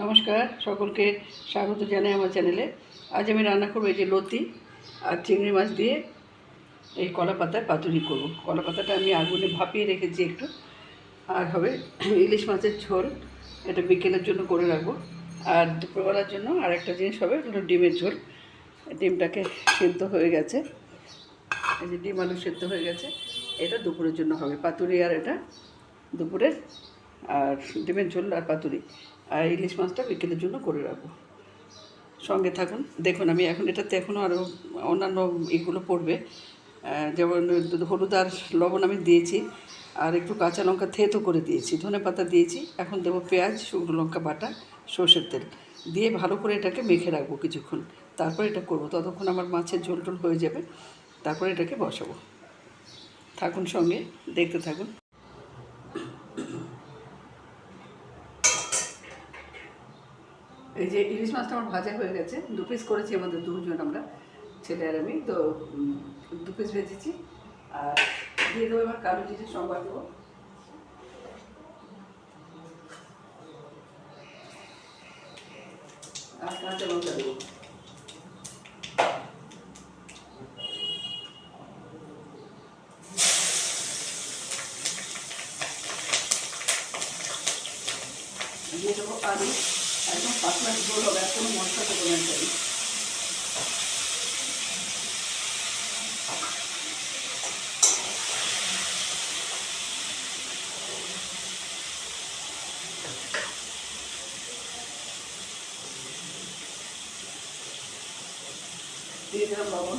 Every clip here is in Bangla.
নমস্কার, সকলকে স্বাগত জানাই আমার চ্যানেলে। আজ আমি রান্না করব এই যে লতি আর চিংড়ি মাছ দিয়ে এই কলা পাতায় পাতুরি করব। কলা পাতাটা আমি আগুনে ভাপিয়ে রেখেছি একটু। আর হবে ইলিশ মাছের ঝোল, এটা বিকেলের জন্য করে রাখব। আর দুপুরবেলার জন্য আর একটা জিনিস হবে হলো ডিমের ঝোল। ডিমটাকে সেদ্ধ হয়ে গেছে। এই যে ডিম আলু সেদ্ধ হয়ে গেছে। এটা দুপুরের জন্য হবে। পাতুরি আর এটা দুপুরের আর ডিমের ঝোল আর পাতুরি। আর ইলিশ মাছটা বিকেলের জন্য করে রাখব। সঙ্গে থাকুন। দেখুন, আমি এখন এটাতে এখনও আরও অন্যান্য এগুলো পড়বে। যেমন হলুদ আর লবণ আমি দিয়েছি। আর একটু কাঁচা লঙ্কা থেতো করে দিয়েছি। ধনে পাতা দিয়েছি। এখন দেবো পেঁয়াজ, শুকনো লঙ্কা বাটা, সর্ষের তেল। দিয়ে ভালো করে এটাকে মেখে রাখব কিছুক্ষণ। তারপর এটা করব। ততক্ষণ আমার মাছের ঝোল টোল হয়ে যাবে। তারপরে এটাকে বসাবো। থাকুন সঙ্গে, দেখতে থাকুন। এই যে ইলিশ মাছটা আমার ভাজা হয়ে গেছে। দু পিস করেছি আমাদের দুজন আমরা, ছেলে আর আমি। তো দু পিস ভেজেছি। আর দিয়ে দেবো এবার কালো জিনিস সম্বাদ দেবো। আর কাঁচা লঙ্কা দেবো। দিয়ে দেবো আলু। একদম পাতলা ঝোল হবে কোনো মশলা দেবো না এখানে। দিয়ে দিলাম লবণ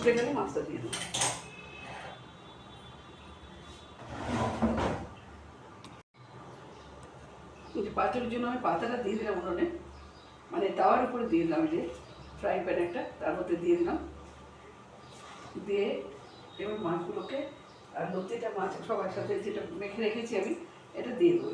ফুটে গেলে মাছটা দিয়ে দেবো পাতুরির জন্য আমি পাতাটা দিয়ে দিলাম উনুনে। মানে তাওয়ার উপরে দিয়ে দিলাম যে ফ্রাই প্যান একটা, তার মধ্যে দিয়ে দিলাম। দিয়ে এবার মাছগুলোকে, আর লতিটা মাছ সবার সাথে যেটা মেখে রেখেছি আমি, এটা দিয়ে দেবো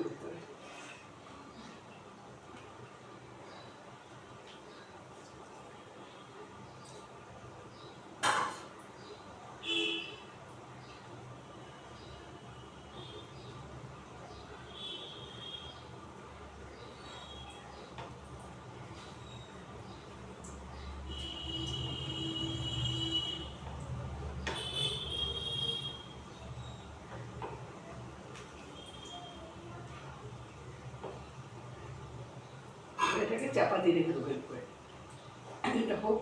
এটাকে চাপা দিয়ে রেখে দেবো এরপরে এটা হোক।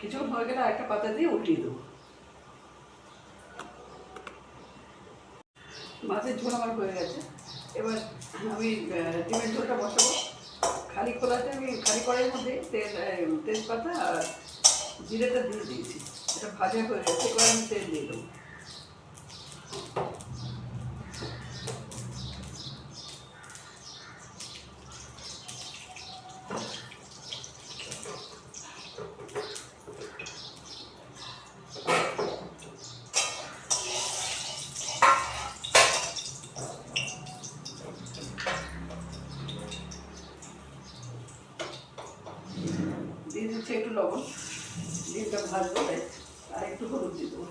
কিছুক্ষণ হয়ে গেলে একটা পাতা দিয়ে উল্টিয়ে দেবো। মাছের ঝোল আমার হয়ে গেছে। এবার আমি ডিমের ঝোলটা বসাবো। খালি খোলাতে আমি খালি কড়াইয়ের মধ্যে তেল তেজপাতা আর জিরেটা দিয়ে দিয়েছি। এটা ভাজা হয়ে গেছে, এবার আমি তেল দিয়ে দেবো দিয়ে দিচ্ছি একটু লবণ ডিমটা ভাজবো আর একটু হলুদ দিয়ে দেবো।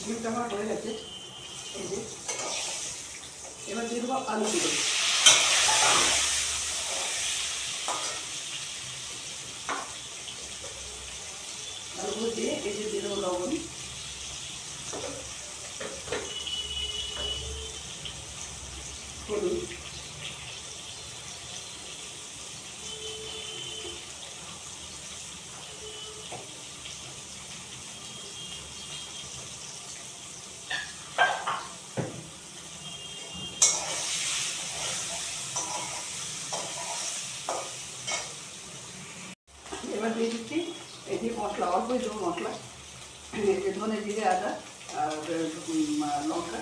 পাতুরিটা আমার হয়ে গেছে। এই যে। এবার দিয়ে দেবো আলুগুলো আলুগুলো দিয়ে এই যে দিয়ে দেবো লবণ। এবার দিয়ে দিচ্ছি এই যে মশলা, অল্প দেবো মশলা ধনে জিরে আদা আর লঙ্কা,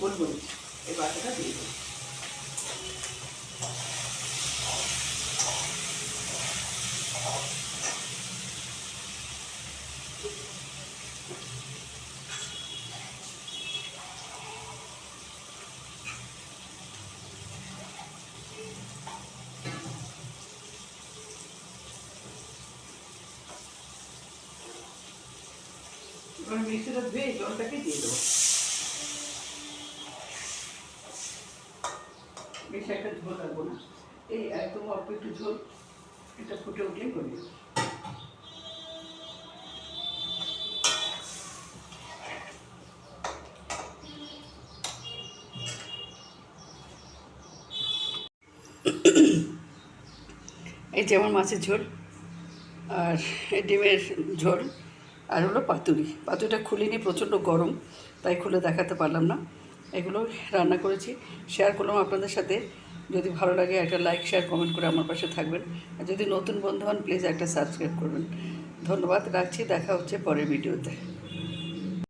গোলমরিচ, এই বাটাটা দিয়ে দেবো মিক্সিটা ধুয়ে জলটাকে দিয়ে দেবো বেশি একটা ঝোল রাখব না এই একদম অল্প একটু ঝোল এটা ফুটে উঠলেই করে এই যে আমার মাছের ঝোল আর ডিমের ঝোল। আর হলো পাতুরি। পাতুরিটা খুলিনি, প্রচণ্ড গরম, তাই খুলে দেখাতে পারলাম না। এগুলো রান্না করেছি। শেয়ার করলাম আপনাদের সাথে। যদি ভালো লাগে একটা লাইক শেয়ার কমেন্ট করে আমার পাশে থাকবেন। আর যদি নতুন বন্ধু হন প্লিজ একটা সাবস্ক্রাইব করবেন। ধন্যবাদ, রাখছি। দেখা হচ্ছে পরের ভিডিওতে